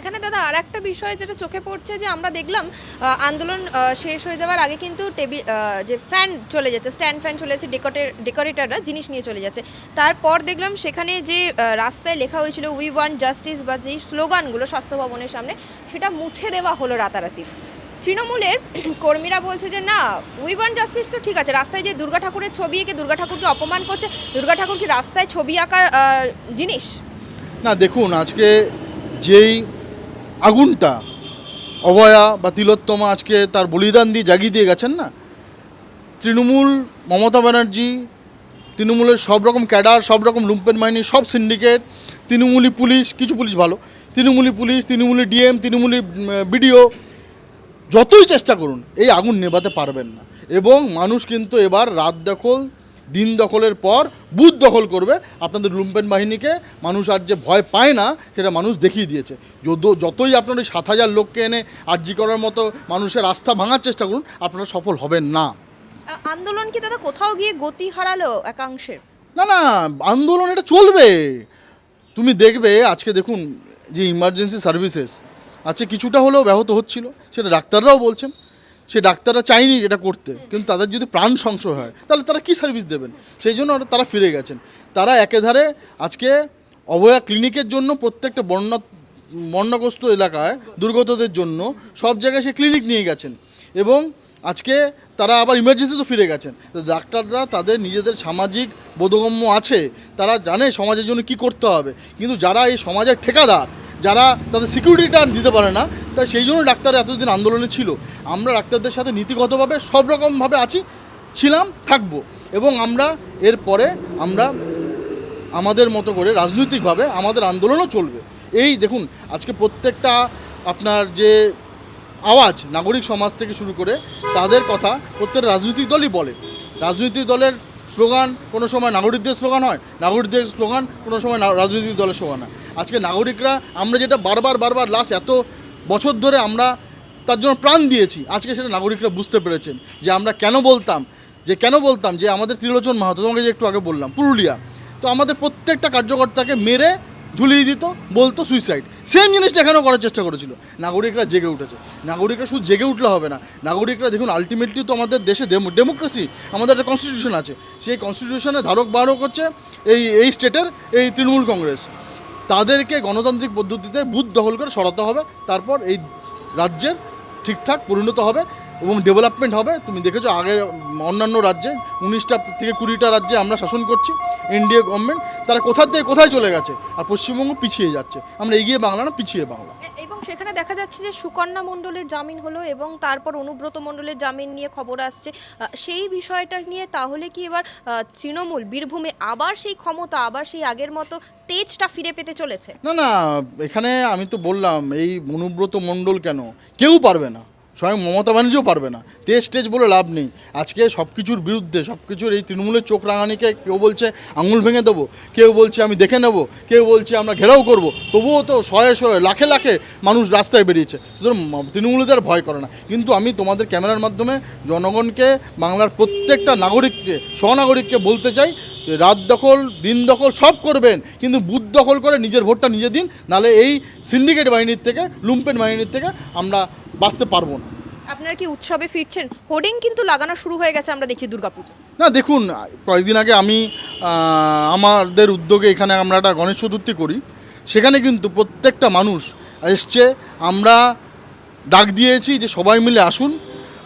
সেখানে দাদা আর একটা বিষয় যেটা চোখে পড়ছে যে আমরা দেখলাম আন্দোলন শেষ হয়ে যাওয়ার আগে কিন্তু টেবিল যে ফ্যান চলে যাচ্ছে, স্ট্যান্ড ফ্যান চলে যাচ্ছে ডেকোরের ডেকোরেটাররা জিনিস নিয়ে চলে যাচ্ছে। তারপর দেখলাম সেখানে যে রাস্তায় লেখা হয়েছিল উই ওয়ান জাস্টিস বা যেই স্লোগানগুলো স্বাস্থ্য ভবনের সামনে, সেটা মুছে দেওয়া হলো রাতারাতি। তৃণমূলের কর্মীরা বলছে যে, না উই ওয়ান জাস্টিস তো ঠিক আছে, রাস্তায় যে দুর্গা ঠাকুরের ছবি এঁকে দুর্গা ঠাকুরকে অপমান করছে, দুর্গা ঠাকুর কি রাস্তায় ছবি আঁকার জিনিস? না, দেখুন, আজকে যেই আগুনটা, অভয়া বা তিলোত্তমা আজকে তার বলিদান দিয়ে জাগিয়ে দিয়ে গেছেন না? তৃণমূল মমতা ব্যানার্জি, তৃণমূলের সব রকম ক্যাডার, সব রকম লুম্পেন বাহিনী সব সিন্ডিকেট, তৃণমূলী পুলিশ, কিছু পুলিশ ভালো, তৃণমূলী পুলিশ, তৃণমূলী ডিএম, তৃণমূলী বিডিও, যতই চেষ্টা করুন, এই আগুন নেভাতে পারবেন না। এবং মানুষ কিন্তু এবার রাত দখল দিন দখলের পর বুথ দখল করবে। আপনাদের লুম্পেন বাহিনীকে মানুষ আর যে ভয় পায় না সেটা মানুষ দেখিয়ে দিয়েছে। যদ- যতই আপনার ওই সাত হাজার লোককে এনে আর্জি করার মতো মানুষের আস্থা ভাঙার চেষ্টা করুন আপনারা সফল হবেন না। আন্দোলন কি দাদা কোথাও গিয়ে গতি হারালো একাংশের? না না আন্দোলন এটা চলবে। তুমি দেখবে আজকে দেখুন যে ইমার্জেন্সি সার্ভিসেস আজকে কিছুটা হলেও ব্যাহত হচ্ছিল সেটা ডাক্তাররাও বলছেন। সে ডাক্তাররা চায়নি এটা করতে, কিন্তু তাদের যদি প্রাণ সংশয় হয়, তাহলে তারা কি সার্ভিস দেবেন? সেই জন্য তারা ফিরে গেছেন। তারা একেধারে আজকে অভয়া ক্লিনিকের জন্য প্রত্যেকটা বন্যা, বন্যাগ্রস্ত এলাকায় দুর্গতদের জন্য সব জায়গায় সে ক্লিনিক নিয়ে গেছেন। এবং আজকে তারা আবার ইমার্জেন্সিতে ফিরে গেছেন। ডাক্তাররা তাদের নিজেদের সামাজিক বোধগম্য আছে, তারা জানে সমাজের জন্য কি করতে হবে। কিন্তু যারা এই সমাজের ঠিকাদার যারা তাদের সিকিউরিটিটা দিতে পারে না, তাই সেই জন্য ডাক্তার এতদিন আন্দোলনে ছিল। আমরা ডাক্তারদের সাথে নীতিগতভাবে সব রকমভাবে আছি, ছিলাম, থাকব। এবং আমরা এরপরে আমরা আমাদের মতো করে রাজনৈতিকভাবে আমাদের আন্দোলনও চলবে। এই দেখুন, আজকে প্রত্যেকটা আপনার যে আওয়াজ নাগরিক সমাজ থেকে শুরু করে, তাদের কথা প্রত্যেক রাজনৈতিক দলই বলে। রাজনৈতিক দলের স্লোগান কোনো সময় নাগরিকদের স্লোগান হয়, নাগরিকদের স্লোগান কোনো সময় রাজনৈতিক দলের স্লোগান হয়। আজকে নাগরিকরা, আমরা যেটা বারবার বারবার লাস্ট এত বছর ধরে আমরা তার জন্য প্রাণ দিয়েছি, আজকে সেটা নাগরিকরা বুঝতে পেরেছেন যে আমরা কেন বলতাম, যে কেন বলতাম যে আমাদের ত্রিলোচন মাহাতো, তোমাকে যে একটু আগে বললাম, পুরুলিয়া। তো আমাদের প্রত্যেকটা কার্যকর্তাকে মেরে ঝুলিয়ে দিত, বলতো সুইসাইড সেম জিনিসটা এখানেও করার চেষ্টা করেছিল। নাগরিকরা জেগে উঠেছে। নাগরিকরা শুধু জেগে উঠলে হবে না। নাগরিকরা দেখুন আলটিমেটলি তো আমাদের দেশে ডেমোক্রেসি আমাদের একটা কনস্টিটিউশন আছে। সেই কনস্টিটিউশনে ধারক বাহক হচ্ছে এই এই স্টেটের এই তৃণমূল কংগ্রেস। তাদেরকে গণতান্ত্রিক পদ্ধতিতে বুথ দখল করে সরাতে হবে। তারপর এই রাজ্যের ঠিকঠাক পরিণত হবে। এবং ডেভেলপমেন্ট হবে। তুমি দেখেছ আগে অন্যান্য রাজ্যে উনিশটা থেকে কুড়িটা রাজ্যে আমরা শাসন করছি এনডিএ গভর্নমেন্ট তারা কোথার থেকে কোথায় চলে গেছে? আর পশ্চিমবঙ্গ পিছিয়ে যাচ্ছে। আমরা এগিয়ে বাংলা না পিছিয়ে বাংলা। এবং সেখানে দেখা যাচ্ছে যে সুকন্যা মণ্ডলের জামিন হলো এবং তারপর অনুব্রত মণ্ডলের জামিন নিয়ে খবর আসছে। সেই বিষয়টা নিয়ে তাহলে কি এবার তৃণমূল বীরভূমে আবার সেই ক্ষমতা আবার সেই আগের মতো তেজটা ফিরে পেতে চলেছে? না না এখানে আমি তো বললাম এই অনুব্রত মণ্ডল কেন? কেউ পারবে না। স্বয়ং মমতা ব্যানার্জিও পারবে না। তেজ টেজ বলে লাভ নেই। আজকে সব কিছুর বিরুদ্ধে সব কিছুর এই তৃণমূলের চোখ রাঙানিকে কেউ বলছে আঙুল ভেঙে দেবো, কেউ বলছে আমি দেখে নেব, কেউ বলছে আমরা ঘেরাও করব, তবুও তো শয়ে শয়ে, লাখে লাখে মানুষ রাস্তায় বেরিয়েছে। সুতরাং আর ভয় করে না। কিন্তু আমি তোমাদের ক্যামেরার মাধ্যমে জনগণকে, বাংলার প্রত্যেকটা নাগরিককে, স্বনাগরিককে বলতে চাই রাত দখল, দিন দখল সব করবেন, কিন্তু বুথ দখল করে নিজের ভোটটা নিজে দিন নাহলে এই সিন্ডিকেট বাহিনীর থেকে, লুম্পেন বাহিনীর থেকে আমরা বাঁচতে পারব না। আপনারা কি উৎসবে ফিরছেন? হোর্ডিং কিন্তু লাগানো শুরু হয়ে গেছে আমরা দেখছি দুর্গাপুজো না দেখুন কয়েকদিন আগে আমি আমাদের উদ্যোগে এখানে আমরা একটা গণেশ চতুর্থী করি। সেখানে কিন্তু প্রত্যেকটা মানুষ এসছে। আমরা ডাক দিয়েছি যে সবাই মিলে আসুন।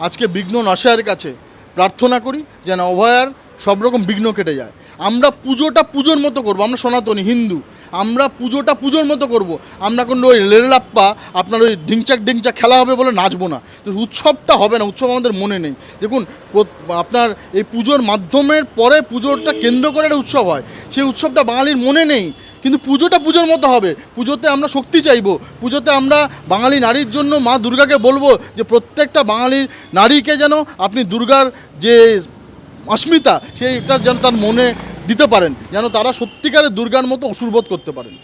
আজকে বিঘ্ন নশায়ের কাছে প্রার্থনা করি যেন অভয়ার সব রকম বিঘ্ন কেটে যায়। আমরা পুজোটা পুজোর মতো করব, আমরা সনাতনী, হিন্দু। আমরা পুজোটা পুজোর মতো করব। আমরা কোনো ওই লেলাপ্পা আপনার ওই ঢিংচাক ঢিংচাক খেলা হবে বলে নাচবো না। তো উৎসবটা হবে না, উৎসব আমাদের মনে নেই। দেখুন আপনার এই পুজোর মাধ্যমের পরে পুজোটা কেন্দ্র করে একটা উৎসব হয়। সেই উৎসবটা বাঙালির মনে নেই। কিন্তু পুজোটা পুজোর মতো হবে। পুজোতে আমরা শক্তি চাইব। পুজোতে আমরা বাঙালি নারীর জন্য মা দুর্গাকে বলব যে প্রত্যেকটা বাঙালির নারীকে যেন আপনি দুর্গার যে অস্মিতা সেইটা যেন তার মনে দিতে পারেন, যেন তারা সত্যিকারের দুর্গার মতো অসুরবোধ করতে পারেন।